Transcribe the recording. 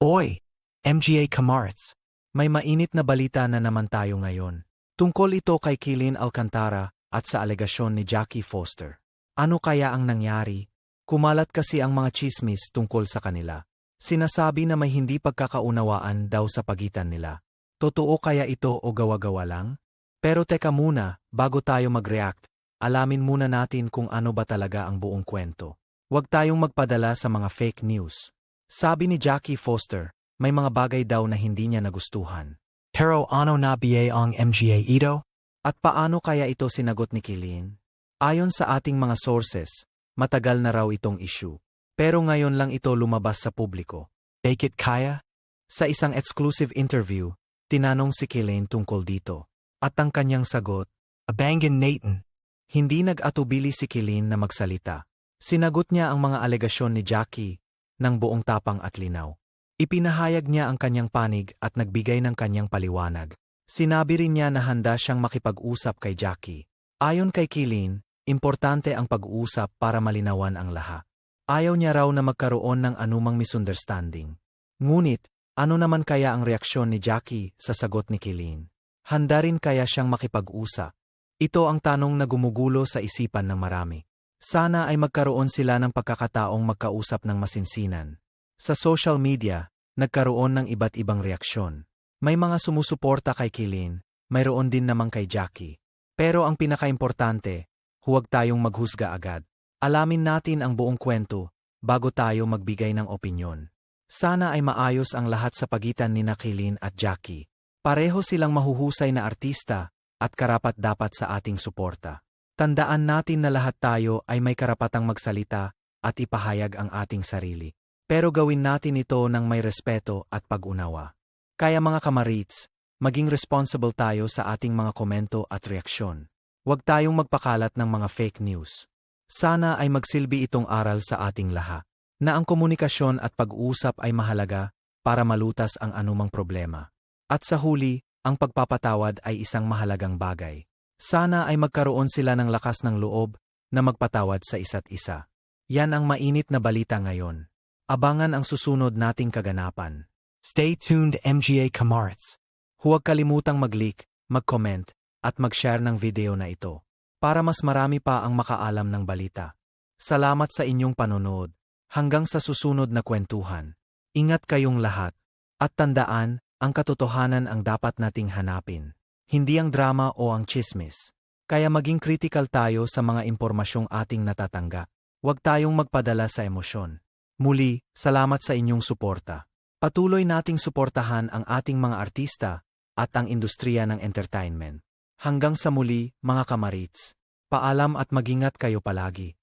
Oy! MGA Camarts! May mainit na balita na naman tayo ngayon. Tungkol ito kay Kilin Alcantara at sa alegasyon ni Jackie Foster. Ano kaya ang nangyari? Kumalat kasi ang mga chismis tungkol sa kanila. Sinasabi na may hindi pagkakaunawaan daw sa pagitan nila. Totoo kaya ito o gawa-gawa lang? Pero teka muna, bago tayo mag-react, alamin muna natin kung ano ba talaga ang buong kwento. Huwag tayong magpadala sa mga fake news. Sabi ni Jackie Foster, may mga bagay daw na hindi niya nagustuhan. Pero ano na ang MGA ito? At paano kaya ito sinagot ni Kilin? Ayon sa ating mga sources, matagal na raw itong issue. Pero ngayon lang ito lumabas sa publiko. Take it kaya? Sa isang exclusive interview, tinanong si Kilin tungkol dito. At ang kanyang sagot, Abangan Nathan. Hindi nag-atubili si Kilin na magsalita. Sinagot niya ang mga alegasyon ni Jackie ng buong tapang at linaw. Ipinahayag niya ang kanyang panig at nagbigay ng kanyang paliwanag. Sinabi rin niya na handa siyang makipag-usap kay Jackie. Ayon kay Kilin, importante ang pag-uusap para malinawan ang laha. Ayaw niya raw na magkaroon ng anumang misunderstanding. Ngunit, ano naman kaya ang reaksyon ni Jackie sa sagot ni Kilin? Handa rin kaya siyang makipag-usap? Ito ang tanong na gumugulo sa isipan ng marami. Sana ay magkaroon sila ng pagkakataong magkausap ng masinsinan. Sa social media, nagkaroon ng iba't ibang reaksyon. May mga sumusuporta kay Kilin, mayroon din naman kay Jackie. Pero ang pinakaimportante, huwag tayong maghusga agad. Alamin natin ang buong kwento bago tayo magbigay ng opinyon. Sana ay maayos ang lahat sa pagitan ni Kilin at Jackie. Pareho silang mahuhusay na artista at karapat dapat sa ating suporta. Tandaan natin na lahat tayo ay may karapatang magsalita at ipahayag ang ating sarili. Pero gawin natin ito ng may respeto at pag-unawa. Kaya mga kamarits, maging responsible tayo sa ating mga komento at reaksyon. Huwag tayong magpakalat ng mga fake news. Sana ay magsilbi itong aral sa ating laha, na ang komunikasyon at pag-uusap ay mahalaga para malutas ang anumang problema. At sa huli, ang pagpapatawad ay isang mahalagang bagay. Sana ay magkaroon sila ng lakas ng loob na magpatawad sa isa't isa. Yan ang mainit na balita ngayon. Abangan ang susunod nating kaganapan. Stay tuned MGA Camarts. Huwag kalimutang mag-like, mag-comment, at mag-share ng video na ito para mas marami pa ang makaalam ng balita. Salamat sa inyong panonood. Hanggang sa susunod na kwentuhan. Ingat kayong lahat. At tandaan, ang katotohanan ang dapat nating hanapin. Hindi ang drama o ang chismis. Kaya maging critical tayo sa mga impormasyong ating natatangga. Huwag tayong magpadala sa emosyon. Muli, salamat sa inyong suporta. Patuloy nating suportahan ang ating mga artista at ang industriya ng entertainment. Hanggang sa muli, mga kamarits. Paalam at magingat kayo palagi.